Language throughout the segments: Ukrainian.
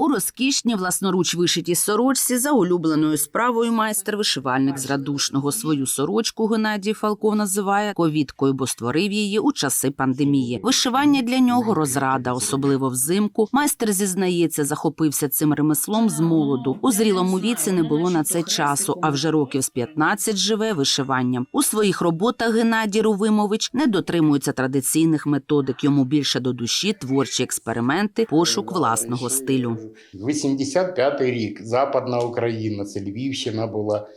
У розкішній власноруч вишитій сорочці за улюбленою справою майстер вишивальник з радушного свою сорочку Геннадій Фалков називає ковідкою, бо створив її у часи пандемії. Вишивання для нього розрада, особливо взимку. Майстер зізнається, захопився цим ремеслом з молоду. У зрілому віці не було на це часу, а вже років з 15 живе вишиванням. У своїх роботах Геннадій Рувимович не дотримується традиційних методик. Йому більше до душі творчі експерименти, пошук власного стилю. 85-й рік, Западна Україна, це Львівщина була.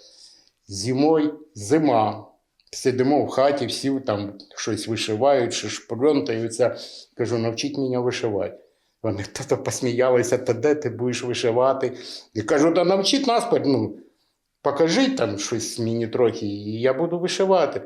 Зимою зима. Сидимо в хаті, всі там щось вишивають, що шпронтаються. Кажу, навчіть мене вишивати. Вони то посміялися, та де ти будеш вишивати? І кажу, та навчіть нас, ну, покажіть там щось мені трохи, і я буду вишивати.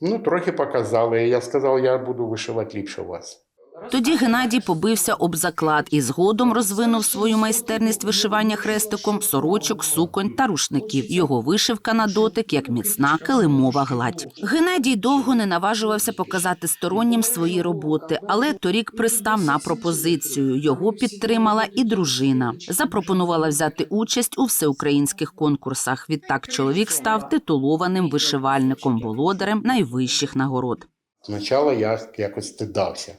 Ну, трохи показали. Я сказав, я буду вишивати ліпше вас. Тоді Геннадій побився об заклад і згодом розвинув свою майстерність вишивання хрестиком сорочок, суконь та рушників. Його вишивка на дотик як міцна килимова гладь. Геннадій довго не наважувався показати стороннім свої роботи, але торік пристав на пропозицію. Його підтримала і дружина. Запропонувала взяти участь у всеукраїнських конкурсах. Відтак чоловік став титулованим вишивальником, володарем найвищих нагород. Спочатку я якось стидався.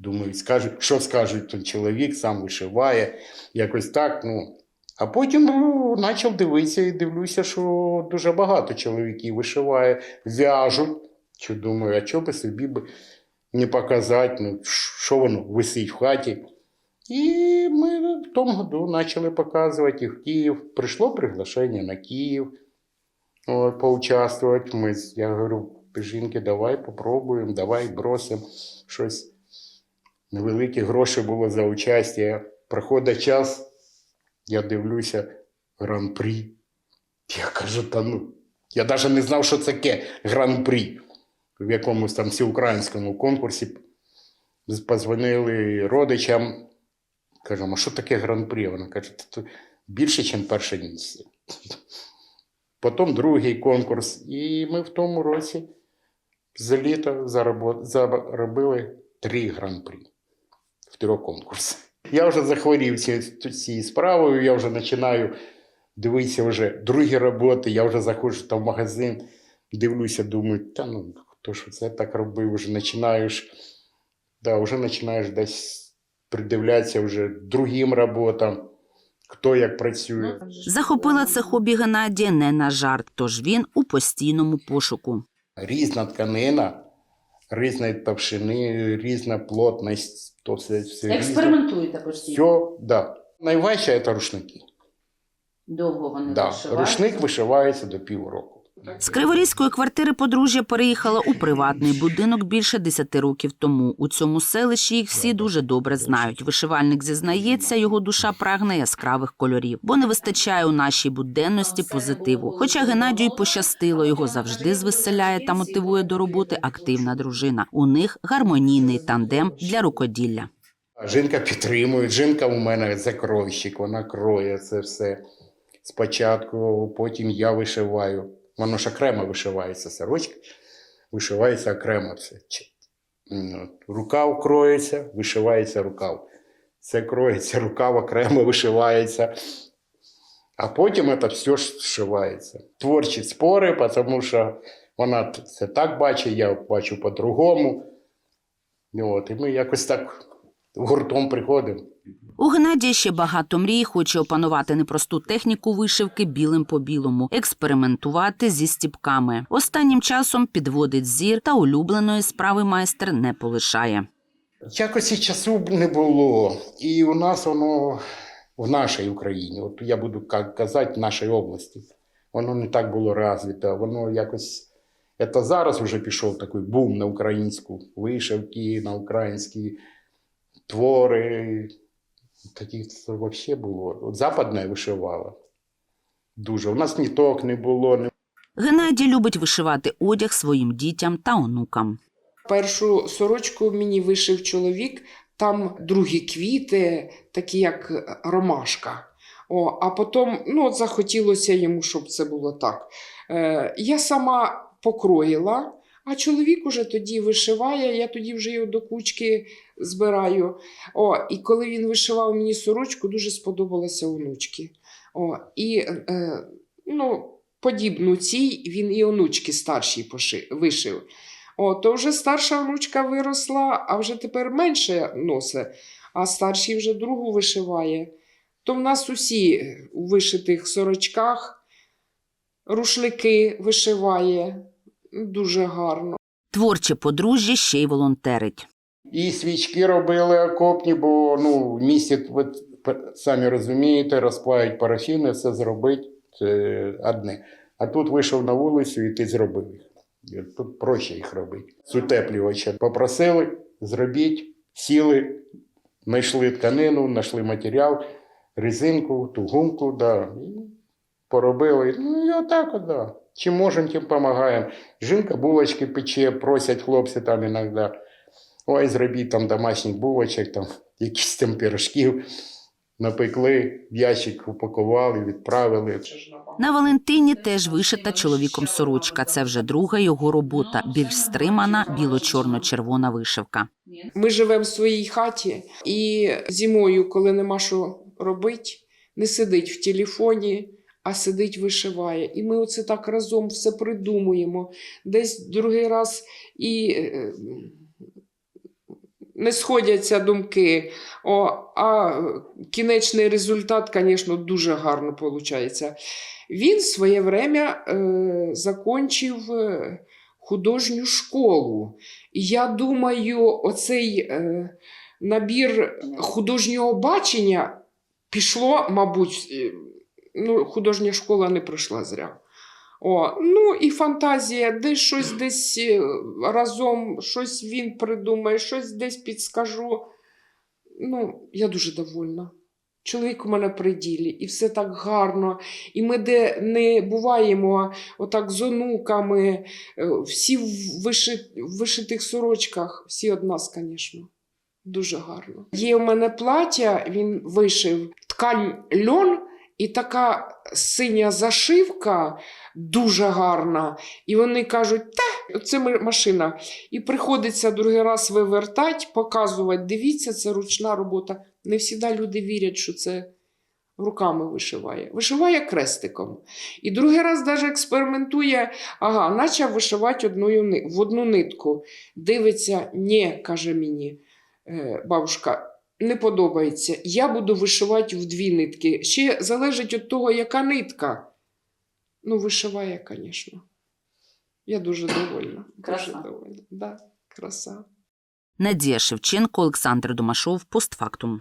Думаю, скажуть, що скажуть той чоловік, сам вишиває, якось так. ну. А потім ну, почав дивитися і дивлюся, що дуже багато чоловіків вишиває, в'яжуть. Що думаю, а чого би собі би не показати, ну, що воно висить в хаті. І ми в тому году почали показувати і в Київ. Прийшло приглашення на Київ от, поучаствувати. Ми, я говорю, жінки, давай попробуємо, давай бросимо щось. Невеликі гроші було за участь. Проходить час, я дивлюся гран-прі. Я кажу, та ну. Я навіть не знав, що це таке гран-прі. В якомусь там всеукраїнському конкурсі позвонили родичам. Кажемо, а що таке гран-прі? Вона каже, це більше, ніж перше місце. Потім другий конкурс. І ми в тому році за літо заробили три гран-прі в трьох конкурсах. Я вже захворів ці- цією справою, я вже починаю дивитися вже другі роботи, я вже заходжу там в магазин, дивлюся, думаю, та ну хто ж це так робив, вже починаєш, да, вже починаєш десь придивлятися вже другим роботам, хто як працює. Захопила це хобі Геннадія не на жарт, тож він у постійному пошуку. Різна тканина, різної товщини, різна плотність, то все, все. Експериментуєте постійно. Все, да. Найважче це рушники. Довго вони Да. Рушник вишивається до півроку. З Криворізької квартири подружжя переїхала у приватний будинок більше 10 років тому. У цьому селищі їх всі дуже добре знають. Вишивальник зізнається, його душа прагне яскравих кольорів, бо не вистачає у нашій буденності позитиву. Хоча Геннадію пощастило, його завжди звеселяє та мотивує до роботи активна дружина. У них гармонійний тандем для рукоділля. Жінка підтримує, жінка у мене закройщик, вона кроє це все. Спочатку, потім я вишиваю. Воно ж окремо вишивається, сорочка, вишивається окремо все. Рукав кроється, вишивається рукав. Це кроється, рукав окремо вишивається. А потім це все зшивається. Творчі спори, тому що вона це так бачить, я бачу по-другому. І ми якось так гуртом приходимо. У Геннадія ще багато мрій, хоче опанувати непросту техніку вишивки білим по білому, експериментувати зі стіпками. Останнім часом підводить зір та улюбленої справи майстер не полишає. Якось і часу не було. І у нас воно в нашій Україні, от я буду казати, в нашій області, воно не так було розвито. Воно якось. Це зараз вже пішов такий бум на українську вишивки, на українські твори. Таких це взагалі було. От западне вишивала. Дуже. У нас ніток не було, не Геннадій любить вишивати одяг своїм дітям та онукам. Першу сорочку мені вишив чоловік, там другі квіти, такі як ромашка. О, а потім ну, от захотілося йому, щоб це було так. Е, я сама покроїла, А чоловік уже тоді вишиває, я тоді вже його до кучки збираю. О, і коли він вишивав мені сорочку, дуже сподобалося онучки. О, і е, ну, подібну цій він і онучки старшій поши, вишив. О, то вже старша онучка виросла, а вже тепер менше носить, а старший вже другу вишиває. То в нас усі у вишитих сорочках рушники вишиває. Дуже гарно. Творче подружжя ще й волонтерить. І свічки робили окопні, бо ну, в місті, ви самі розумієте, розплавить парафіни, все зробити це одне. А тут вийшов на вулицю і ти зробив їх. Тут проще їх робити. З утеплювача попросили, зробіть, сіли, знайшли тканину, знайшли матеріал, резинку, ту гумку, да, і поробили. Ну і отак от, да. Чим можемо, тим допомагаємо. Жінка булочки пече, просять хлопці там іноді. Ой, зробіть там домашніх булочок, там якісь там пирожків. Напекли, в ящик упакували, відправили. На Валентині теж вишита чоловіком сорочка. Це вже друга його робота. Більш стримана, біло-чорно-червона вишивка. Ми живемо в своїй хаті, і зимою, коли нема що робити, не сидить в телефоні, а сидить, вишиває. І ми оце так разом все придумуємо. Десь другий раз і е, не сходяться думки. О, а кінечний результат, звісно, дуже гарно виходить. Він в своє время е, закончив е, художню школу. Я думаю, оцей е, набір художнього бачення пішло, мабуть, е, ну, художня школа не пройшла зря. О, ну і фантазія, десь щось десь е, разом, щось він придумає, щось десь підскажу. Ну, я дуже довольна. Чоловік у мене при ділі, і все так гарно. І ми де не буваємо отак з онуками, е, всі в виши- вишитих сорочках, всі од нас, звісно. Дуже гарно. Є у мене плаття, він вишив ткань льон, і така синя зашивка дуже гарна. І вони кажуть, та, це машина. І приходиться другий раз вивертати, показувати, дивіться, це ручна робота. Не завжди люди вірять, що це руками вишиває. Вишиває крестиком. І другий раз навіть експериментує, ага, почав вишивати одною, в одну нитку. Дивиться, ні, каже мені е, бабушка, не подобається. Я буду вишивати в дві нитки. Ще залежить від того, яка нитка. Ну, вишиває, звісно. Я дуже довольна. Краса. Дуже довольна. Да, краса. Надія Шевченко, Олександр Домашов, постфактум.